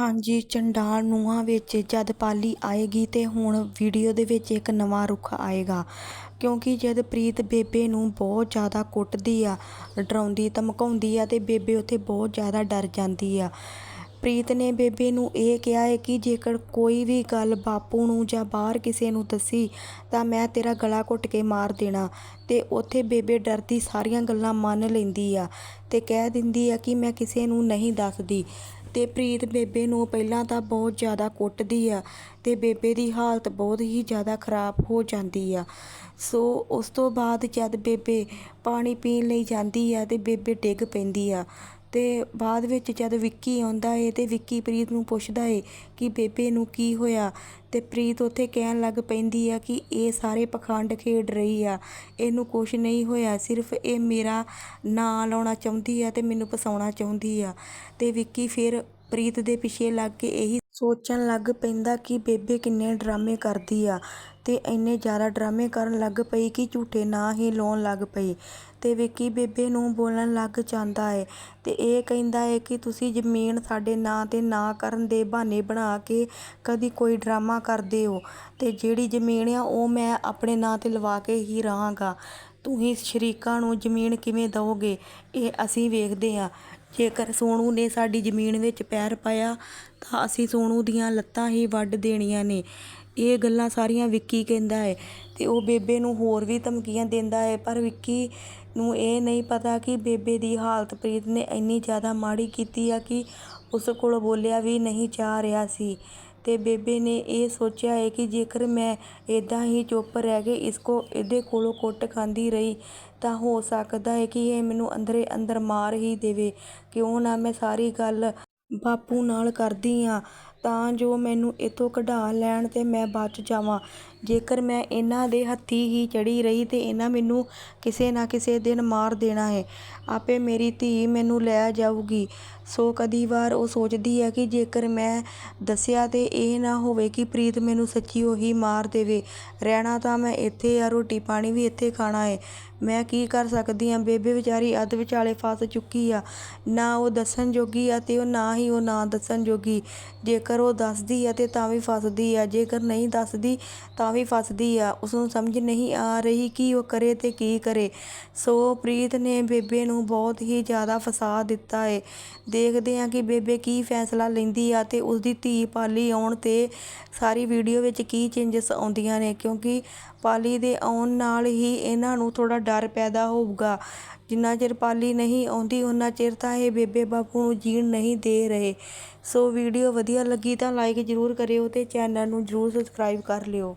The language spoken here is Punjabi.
ਹਾਂਜੀ, ਚੰਡਾਲ ਨੂੰਹਾਂ ਵਿੱਚ ਜਦ ਪਾਲੀ ਆਏਗੀ ਤੇ ਹੁਣ ਵੀਡੀਓ ਦੇ ਵਿੱਚ ਇੱਕ ਨਵਾਂ ਰੁੱਖ ਆਏਗਾ। ਕਿਉਂਕਿ ਜਦ ਪ੍ਰੀਤ ਬੇਬੇ ਨੂੰ ਬਹੁਤ ਜ਼ਿਆਦਾ ਕੁੱਟਦੀ ਆ, ਡਰਾਉਂਦੀ, ਧਮਕਾਉਂਦੀ ਆ ਤੇ ਬੇਬੇ ਉੱਥੇ ਬਹੁਤ ਜ਼ਿਆਦਾ ਡਰ ਜਾਂਦੀ ਆ। ਪ੍ਰੀਤ ਨੇ ਬੇਬੇ ਨੂੰ ਇਹ ਕਿਹਾ ਹੈ ਕਿ ਜੇਕਰ ਕੋਈ ਵੀ ਗੱਲ ਬਾਪੂ ਨੂੰ ਜਾਂ ਬਾਹਰ ਕਿਸੇ ਨੂੰ ਦੱਸੀ, ਤਾਂ ਮੈਂ ਤੇਰਾ ਗਲਾ ਘੁੱਟ ਕੇ ਮਾਰ ਦੇਣਾ। ਤੇ ਉੱਥੇ ਬੇਬੇ ਡਰਦੀ ਸਾਰੀਆਂ ਗੱਲਾਂ ਮੰਨ ਲੈਂਦੀ ਆ ਤੇ ਕਹਿ ਦਿੰਦੀ ਆ ਕਿ ਮੈਂ ਕਿਸੇ ਨੂੰ ਨਹੀਂ ਦੱਸਦੀ। ਤੇ ਪ੍ਰੀਤ ਬੇਬੇ ਨੂੰ ਪਹਿਲਾਂ ਤਾਂ ਬਹੁਤ ਜ਼ਿਆਦਾ ਕੁੱਟਦੀ ਆ ਤੇ ਬੇਬੇ ਦੀ ਹਾਲਤ ਬਹੁਤ ਹੀ ਜ਼ਿਆਦਾ ਖਰਾਬ ਹੋ ਜਾਂਦੀ ਆ। ਸੋ ਉਸ ਤੋਂ ਬਾਅਦ ਜਦ ਬੇਬੇ ਪਾਣੀ ਪੀਣ ਲਈ ਜਾਂਦੀ ਆ ਤੇ ਬੇਬੇ ਡਿੱਗ ਪੈਂਦੀ ਆ। ਅਤੇ ਬਾਅਦ ਵਿੱਚ ਜਦ ਵਿੱਕੀ ਆਉਂਦਾ ਏ ਤੇ ਵਿੱਕੀ ਪ੍ਰੀਤ ਨੂੰ ਪੁੱਛਦਾ ਏ ਕਿ ਬੇਬੇ ਨੂੰ ਕੀ ਹੋਇਆ ਅਤੇ ਪ੍ਰੀਤ ਉੱਥੇ ਕਹਿਣ ਲੱਗ ਪੈਂਦੀ ਆ ਕਿ ਇਹ ਸਾਰੇ ਪਖੰਡ ਖੇਡ ਰਹੀ ਆ, ਇਹਨੂੰ ਕੁਛ ਨਹੀਂ ਹੋਇਆ, ਸਿਰਫ ਇਹ ਮੇਰਾ ਨਾਂ ਲਾਉਣਾ ਚਾਹੁੰਦੀ ਆ ਅਤੇ ਮੈਨੂੰ ਫਸਾਉਣਾ ਚਾਹੁੰਦੀ ਆ। ਅਤੇ ਵਿੱਕੀ ਫਿਰ ਪ੍ਰੀਤ ਦੇ ਪਿੱਛੇ ਲੱਗ ਕੇ ਇਹੀ ਸੋਚਣ ਲੱਗ ਪੈਂਦਾ ਕਿ ਬੇਬੇ ਕਿੰਨੇ ਡਰਾਮੇ ਕਰਦੀ ਆ, ਤੇ ਇੰਨੇ ਜ਼ਿਆਦਾ ਡਰਾਮੇ ਕਰਨ ਲੱਗ ਪਈ ਕਿ ਝੂਠੇ ਨਾਂ ਹੀ ਲਾਉਣ ਲੱਗ ਪਈ ਤੇ ਵਿੱਕੀ ਬੇਬੇ ਨੂੰ ਬੋਲਣ ਲੱਗ ਜਾਂਦਾ ਹੈ ਅਤੇ ਇਹ ਕਹਿੰਦਾ ਹੈ ਕਿ ਤੁਸੀਂ ਜ਼ਮੀਨ ਸਾਡੇ ਨਾਂ ਤੇ ਨਾ ਕਰਨ ਦੇ ਬਹਾਨੇ ਬਣਾ ਕੇ ਕਦੀ ਕੋਈ ਡਰਾਮਾ ਕਰਦੇ ਹੋ ਅਤੇ ਜਿਹੜੀ ਜ਼ਮੀਨ ਆ ਉਹ ਮੈਂ ਆਪਣੇ ਨਾਂ ਤੇ ਲਵਾ ਕੇ ਹੀ ਰਹਾਂਗਾ। ਤੁਸੀਂ ਸ਼ਰੀਕਾਂ ਨੂੰ ਜ਼ਮੀਨ ਕਿਵੇਂ ਦਓਗੇ ਇਹ ਅਸੀਂ ਵੇਖਦੇ ਹਾਂ ਜੇਕਰ ਸੋਨੂ ਨੇ ਸਾਡੀ ਜ਼ਮੀਨ ਵਿੱਚ ਪੈਰ ਪਾਇਆ ਤਾਂ ਅਸੀਂ ਸੋਨੂ ਦੀਆਂ ਲੱਤਾਂ ਹੀ ਵੱਢ ਦੇਣੀਆਂ ਨੇ। ਇਹ ਗੱਲਾਂ ਸਾਰੀਆਂ ਵਿੱਕੀ ਕਹਿੰਦਾ ਹੈ ਅਤੇ ਉਹ ਬੇਬੇ ਨੂੰ ਹੋਰ ਵੀ ਧਮਕੀਆਂ ਦਿੰਦਾ ਹੈ, ਪਰ ਵਿੱਕੀ ਨੂੰ ਇਹ ਨਹੀਂ ਪਤਾ ਕਿ ਬੇਬੇ ਦੀ ਹਾਲਤ ਪ੍ਰੀਤ ਨੇ ਇੰਨੀ ਜ਼ਿਆਦਾ ਮਾੜੀ ਕੀਤੀ ਆ ਕਿ ਉਸ ਕੋਲ ਬੋਲਿਆ ਵੀ ਨਹੀਂ ਜਾ ਰਿਹਾ ਸੀ। ਅਤੇ ਬੇਬੇ ਨੇ ਇਹ ਸੋਚਿਆ ਹੈ ਕਿ ਜੇਕਰ ਮੈਂ ਇੱਦਾਂ ਹੀ ਚੁੱਪ ਰਹਿ ਕੇ ਇਸ ਕੋ, ਇਹਦੇ ਕੋਲੋਂ ਕੁੱਟ ਖਾਂਦੀ ਰਹੀ ਤਾਂ ਹੋ ਸਕਦਾ ਹੈ ਕਿ ਇਹ ਮੈਨੂੰ ਅੰਦਰੇ ਅੰਦਰ ਮਾਰ ਹੀ ਦੇਵੇ। ਕਿਉਂ ਨਾ ਮੈਂ ਸਾਰੀ ਗੱਲ ਬਾਪੂ ਨਾਲ ਕਰਦੀ ਆ। ਤਾਂ ਜੋ ਮੈਨੂੰ ਇੱਥੋਂ ਕਢਾ ਲੈਣ ਅਤੇ ਮੈਂ ਬਚ ਜਾਵਾਂ। ਜੇਕਰ ਮੈਂ ਇਹਨਾਂ ਦੇ ਹੱਥੀਂ ਹੀ ਚੜ੍ਹੀ ਰਹੀ ਤਾਂ ਇਹਨਾਂ ਮੈਨੂੰ ਕਿਸੇ ਨਾ ਕਿਸੇ ਦਿਨ ਮਾਰ ਦੇਣਾ ਹੈ। ਆਪੇ ਮੇਰੀ ਧੀ ਮੈਨੂੰ ਲੈ ਜਾਊਗੀ। ਸੋ ਕਦੀ ਵਾਰ ਉਹ ਸੋਚਦੀ ਹੈ ਕਿ ਜੇਕਰ ਮੈਂ ਦੱਸਿਆ ਤਾਂ ਇਹ ਨਾ ਹੋਵੇ ਕਿ ਪ੍ਰੀਤ ਮੈਨੂੰ ਸੱਚੀ ਉਹੀ ਮਾਰ ਦੇਵੇ। ਰਹਿਣਾ ਤਾਂ ਮੈਂ ਇੱਥੇ ਆ, ਰੋਟੀ ਪਾਣੀ ਵੀ ਇੱਥੇ ਖਾਣਾ ਹੈ। ਮੈਂ ਕੀ ਕਰ ਸਕਦੀ ਹਾਂ ਬੇਬੇ ਵਿਚਾਰੀ ਅੱਧ ਵਿਚਾਲੇ ਫਸ ਚੁੱਕੀ ਆ। ਨਾ ਉਹ ਦੱਸਣ ਜੋਗੀ ਆ ਤੇ ਉਹ ਨਾ ਹੀ ਉਹ ਨਾ ਦੱਸਣ ਜੋਗੀ। ਜੇਕਰ ਉਹ ਦੱਸਦੀ ਆ ਤੇ ਤਾਂ ਵੀ ਫਸਦੀ ਆ। ਜੇਕਰ ਨਹੀਂ ਦੱਸਦੀ, ਤਾਂ ਵੀ ਫਸਦੀ ਆ। ਉਸ ਨੂੰ ਸਮਝ ਨਹੀਂ ਆ ਰਹੀ ਕਿ ਉਹ ਕਰੇ ਤੇ ਕੀ ਕਰੇ। ਸੋ ਪ੍ਰੀਤ ਨੇ ਬੇਬੇ ਨੂੰ ਬਹੁਤ ਹੀ ਜ਼ਿਆਦਾ ਫਸਾ ਦਿੱਤਾ ਏ। ਦੇਖਦੇ ਆ ਕਿ ਬੇਬੇ ਕੀ ਫੈਸਲਾ ਲੈਂਦੀ ਆ ਤੇ ਉਸ ਦੀ ਧੀ ਪਾਲੀ ਆਉਣ ਤੇ ਸਾਰੀ ਵੀਡੀਓ ਵਿੱਚ ਕੀ ਚੇਂਜਸ ਆਉਂਦੀਆਂ ਨੇ। ਕਿਉਂਕਿ ਪਾਲੀ ਦੇ ਆਉਣ ਨਾਲ ਹੀ ਇਹਨਾਂ ਨੂੰ ਥੋੜਾ ਡਰ ਪੈਦਾ ਹੋਊਗਾ। ਜਿੰਨਾ ਚਿਰ ਪਾਲੀ ਨਹੀਂ ਆਉਂਦੀ ਉਨਾ ਚਿਰ ਤਾਂ ਇਹ ਬੇਬੇ ਬਾਪੂ ਨੂੰ ਜੀਣ ਨਹੀਂ ਦੇ ਰਹੇ। ਸੋ ਵੀਡੀਓ ਵਧੀਆ ਲੱਗੀ ਤਾਂ ਲਾਈਕ ਜ਼ਰੂਰ ਕਰਿਓ ਅਤੇ ਚੈਨਲ ਨੂੰ ਜ਼ਰੂਰ ਸਬਸਕ੍ਰਾਈਬ ਕਰ ਲਿਓ।